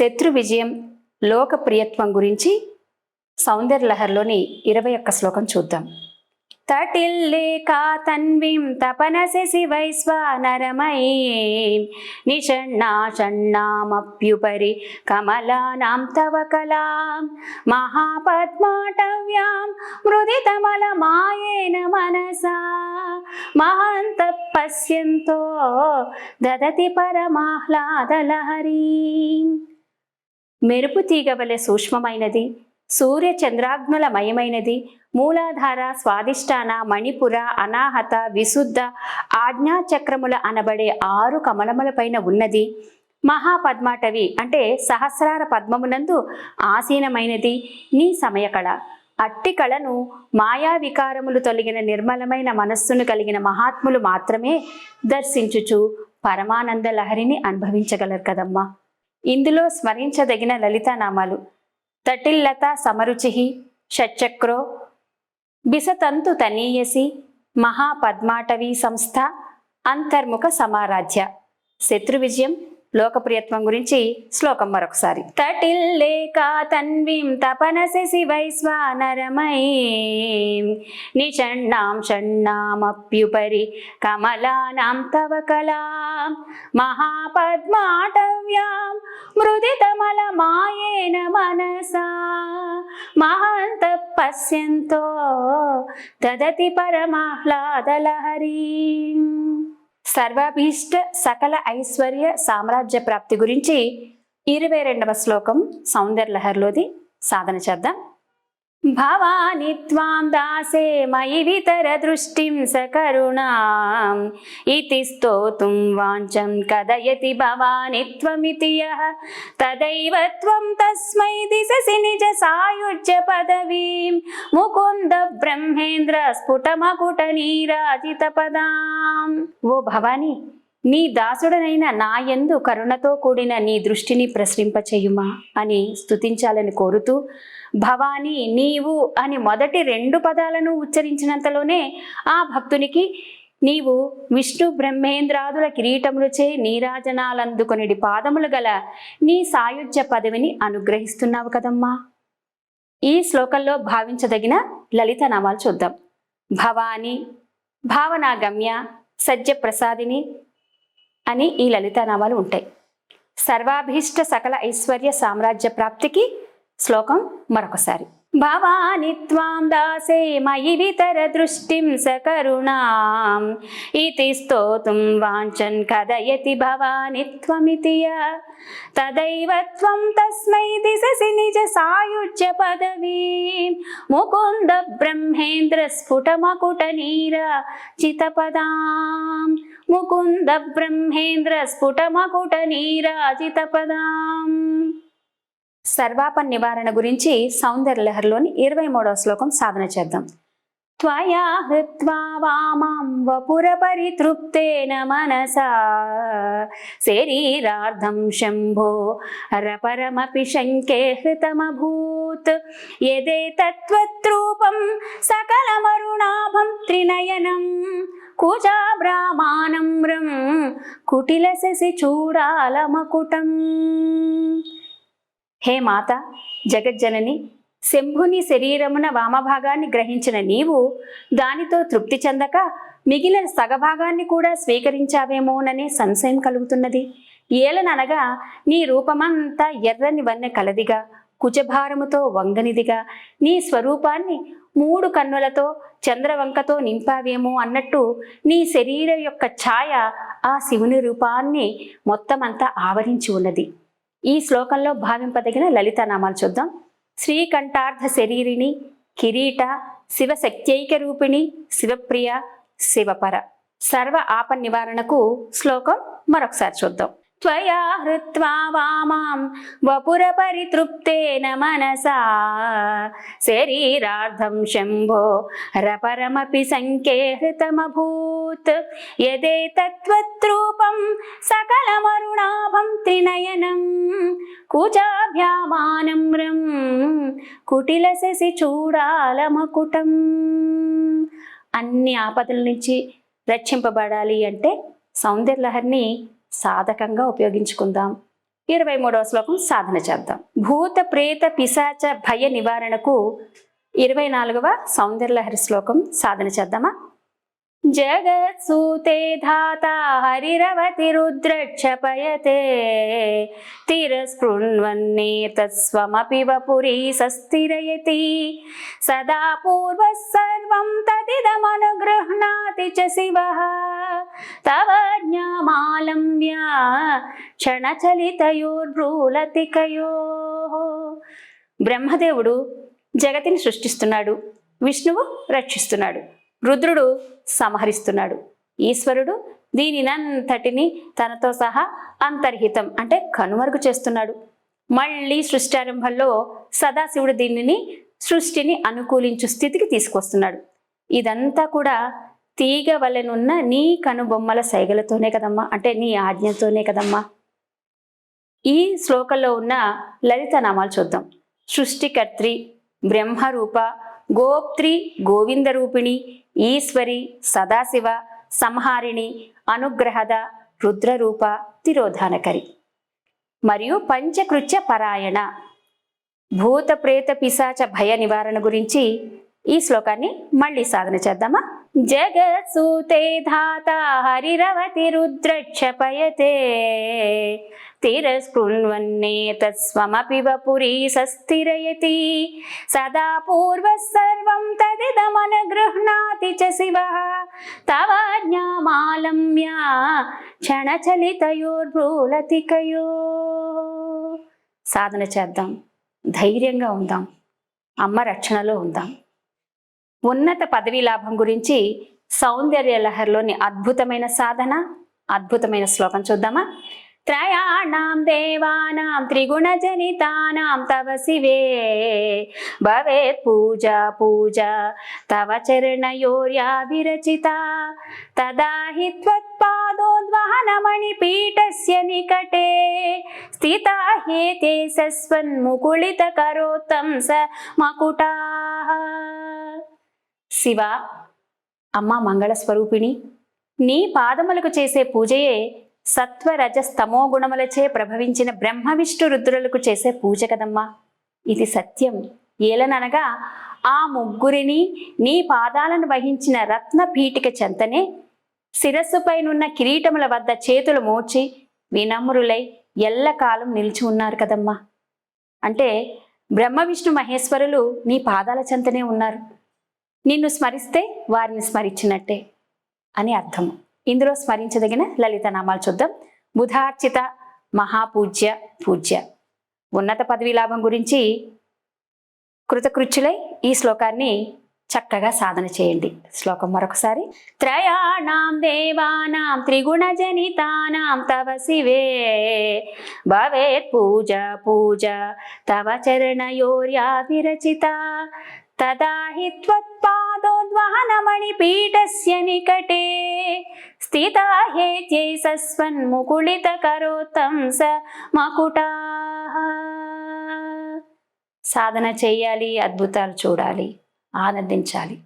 శత్రు విజయం లోకప్రియత్వం గురించి సౌందర్యలహరిలోని ఇరవై ఒక్క శ్లోకం చూద్దాం. తటిల్లేకా తన్వీం తపనసి వైశ్వానరమయీం నిషణ్ణాషణ్ణామప్యుపరి కమలానాం తవ కలాం. మహాపద్మాటవ్యాం మృదితమలమాయేన మనసా. మహంత పశ్యంతో దదతి పరమాహ్లాదలహరీ మెరుపు తీగ వలె సూక్ష్మమైనది సూర్య చంద్రాగ్నుల మయమైనది మూలాధార స్వాదిష్టాన మణిపుర అనాహత విశుద్ధ ఆజ్ఞాచక్రముల అనబడే ఆరు కమలములపైన ఉన్నది. మహాపద్మాటవి అంటే సహస్రార పద్మమునందు ఆసీనమైనది. నీ సమయకళ. అట్టి కళను మాయా వికారములు తొలగిన నిర్మలమైన మనస్సును కలిగిన మహాత్ములు మాత్రమే దర్శించుచు పరమానంద లహరిని అనుభవించగలరు కదమ్మా. ఇందులో స్మరించదగిన లలితానామాలు. తటిల్లత సమరుచి షట్చక్రో బిసతంతు తనీయసి మహాపద్మాటవీ సంస్థ అంతర్ముఖ సమారాధ్య. శత్రు విజయం లోకప్రియత్వం గురించి శ్లోకం మరొకసారి. తటిల్లేకా తన్వీం తపనసి వైశ్వానరమయీం నిషణ్ణాం షణ్ణామప్యుపరి కమలానాం తవ కళా మహాపద్మాటవ్యా మృదితమలమాయేన మనసా. మహాంత పశ్యంతో దదతి పరమాహ్లాదలహరి. సర్వాభీష్ట సకల ఐశ్వర్య సామ్రాజ్య ప్రాప్తి గురించి ఇరవై రెండవ శ్లోకం సౌందర్యలహరిలోది సాధన చేద్దాం. భవాని త్వాం దాసే మయి వితర దృష్టిం సకరుణాం ఇతి స్తోతుం వాంఛం కదయతి భవాని త్వమితి యః. తదైవ త్వం తస్మై దిశసి నిజ సాయుజ్య పదవీం. ముకుంద బ్రహ్మేంద్ర స్ఫుటమకుట నీరాజిత పదాం. ఓ భవాని నీ దాసుడనైన నా యందు కరుణతో కూడిన నీ దృష్టిని ప్రసరింపచేయుమా అని స్తుతించాలని కోరుతూ భవానీ నీవు అని మొదటి రెండు పదాలను ఉచ్చరించినంతలోనే ఆ భక్తునికి నీవు విష్ణు బ్రహ్మేంద్రాదుల కిరీటములచే నీరాజనాలందుకొనిడి పాదములు గల నీ సాయుధ్య పదవిని అనుగ్రహిస్తున్నావు కదమ్మా. ఈ శ్లోకంలో భావించదగిన లలిత నామాలు చూద్దాం. భవాని భావనాగమ్య సజ్జ ప్రసాదిని అని ఈ లలితానామాలు ఉంటాయి. సర్వాభీష్ట సకల ఐశ్వర్య సామ్రాజ్య ప్రాప్తికి శ్లోకం మరొకసారి. భవాని త్వాం దాసే మయి వితర దృష్టిం సకరుణాం ఇతి స్తోతుం వాంఛన్ కథయతి భవాని త్వమితియ. తదైవ త్వం తస్మై దిశసి నిజ సాయుజ్య పదవీ. ముకుంద బ్రహ్మేంద్ర స్ఫుటమకుట నీర చితపదాం. ముకుంద బ్రహ్మేంద్ర స్ఫుటమకుట నీరాజిత పదాం సర్వాప నివారణ గురించి సౌందర్యలహరిలోని ఇరవై మూడవ శ్లోకం సాధన చేద్దాం. త్వయా హృత్వా వామాం వపుర పరితృప్తేన మనసా శరీరార్థం శంభో రపరమపి శంకే హృతమభూత్ యదే తత్వత్రూపం సకలమరుణాభం త్రినయనం కుజాభ్రామానమ్రం కుటిలససి చూడాలమకుటం. హే మాత జగజ్జనని శంభుని శరీరమున వామభాగాన్ని గ్రహించిన నీవు దానితో తృప్తి చెందక మిగిలిన సగభాగాన్ని కూడా స్వీకరించావేమోననే సంశయం కలుగుతున్నది. ఏలననగా నీ రూపమంతా ఎర్రని వన్నె కలదిగా కుజభారముతో వంగనిదిగా నీ స్వరూపాన్ని మూడు కన్నులతో చంద్రవంకతో నింపావేమో అన్నట్టు నీ శరీరం యొక్క ఛాయ ఆ శివుని రూపాన్ని మొత్తమంతా ఆవరించి ఉన్నది. ఈ శ్లోకంలో భావింపదగిన లలితానామాలు చూద్దాం. శ్రీకంఠార్థ శరీరిణి కిరీట శివశక్త్యైక రూపిణి శివప్రియ శివపర. సర్వ ఆప నివారణకు శ్లోకం మరొకసారి చూద్దాం. త్వయా హృత్వా వామాం వపుర పరితృప్తేన మనసా శరీరార్థం శంభో రపరమపి సంకే హృతమభూత్ యదే తత్వత్రూపం సకలమరుణాభం త్రినయనం కుజాభ్యామానమ్రం కుటిలససి చూడాలమకుటం అన్ని ఆపదల నుంచి రక్షింపబడాలి అంటే సౌందర్యలహరిని సాధకంగా ఉపయోగించుకుందాం. ఇరవై మూడవ శ్లోకం సాధన చేద్దాం. భూత ప్రేత పిశాచ భయ నివారణకు ఇరవై నాలుగవ సౌందర్యలహరి శ్లోకం సాధన చేద్దామా? జగత్సూతే ధాత హరిరవతి రుద్రక్షపయతే తిరస్పృణ్వన్నే తత్స్వమపి వపురీ సస్థిరయతి. సదా పూర్వ సర్వం తదిదమనుగృహ్ణాతి చ శివः. తవ జ్ఞామాలంబ్య క్షణచలితయోర్భ్రూలతికయో. బ్రహ్మదేవుడు జగతిని సృష్టిస్తున్నాడు విష్ణువు రక్షిస్తున్నాడు రుద్రుడు సంహరిస్తున్నాడు ఈశ్వరుడు దీనినంతటిని తనతో సహా అంతర్హితం అంటే కనుమరుగు చేస్తున్నాడు. మళ్ళీ సృష్టి ఆరంభంలో సదాశివుడు దీనిని సృష్టిని అనుకూలించు స్థితికి తీసుకొస్తున్నాడు. ఇదంతా కూడా తీగ వలెనున్న నీ కనుబొమ్మల సైగలతోనే కదమ్మా. అంటే నీ ఆజ్ఞతోనే కదమ్మా. ఈ శ్లోకంలో ఉన్న లలిత నామాలు చూద్దాం. సృష్టికర్త్రి బ్రహ్మరూప గోప్త్రి గోవింద రూపిణి ఈశ్వరి సదాశివ సంహారిణి అనుగ్రహద రుద్రరూప తిరోధానకరి. మరియు పంచకృత్య పరాయణ. భూత ప్రేత పిశాచ భయ నివారణ గురించి ఈ శ్లోకాన్ని మళ్ళీ సాధన చేద్దామా? జగత్సూతే ధాత హరిరవతి రుద్రక్షపయతే. తిరస్కృణ్వన్నే తత్స్వమపి వపురీ సస్థిరయతి. సదా పూర్వः సర్వం తదిదమనుగృహ్ణాతి చ శివः. తవ జ్ఞామాలమ్య క్షణచలితయోర్భ్రూలతికయో. సాధన చేద్దాం. ధైర్యంగా ఉందాం. అమ్మ రక్షణలో ఉందాం. ఉన్నత పదవీ లాభం గురించి సౌందర్య లహరిలోని అద్భుతమైన సాధన అద్భుతమైన శ్లోకం చూద్దామా? త్రయాణం దేవానాం త్రిగుణజనితానాం తవ శివే. భవేత్ పూజ పూజ తవ చరణయోర్యా విరచిత. తదా హి త్వత్పాదోద్వహనమణి పీఠస్య నికటే. స్థితా హేతే సస్వన్ముకుళిత కరోత్తం స మకుటా. శివ అమ్మ మంగళ స్వరూపిణి నీ పాదములకు చేసే పూజయే సత్వరజస్తమో గుణములచే ప్రభవించిన బ్రహ్మ విష్ణు రుద్రులకు చేసే పూజ కదమ్మా. ఇది సత్యం. ఏలననగా ఆ ముగ్గురిని నీ పాదాలను వహించిన రత్న పీఠిక చెంతనే శిరస్సుపైనున్న కిరీటముల వద్ద చేతులు మోడ్చి వినమ్రులై ఎల్లకాలం నిలిచి ఉన్నారు కదమ్మా. అంటే బ్రహ్మ విష్ణు మహేశ్వరులు నీ పాదాల చెంతనే ఉన్నారు. నిన్ను స్మరిస్తే వారిని స్మరించినట్టే అని అర్థం. ఇందులో స్మరించదగిన లలిత నామాలు చూద్దాం. బుధార్చిత మహాపూజ్య పూజ్య. ఉన్నత పదవీ లాభం గురించి కృతకృత్యులై ఈ శ్లోకాన్ని చక్కగా సాధన చేయండి. శ్లోకం మరొకసారి. త్రయాణం దేవానాం త్రిగుణజనితానాం తవ శివే. భవేత్ పూజ పూజ తవ చరణయోర్యా విరచిత తదా త్వత్పాదోద్వహనమణి పీఠస్య నికటే. స్థితా సస్వన్ సస్వన్ముకుళిత కరోత్తం స మకుటా. సాధన చేయాలి అద్భుతాలు చూడాలి ఆనందించాలి.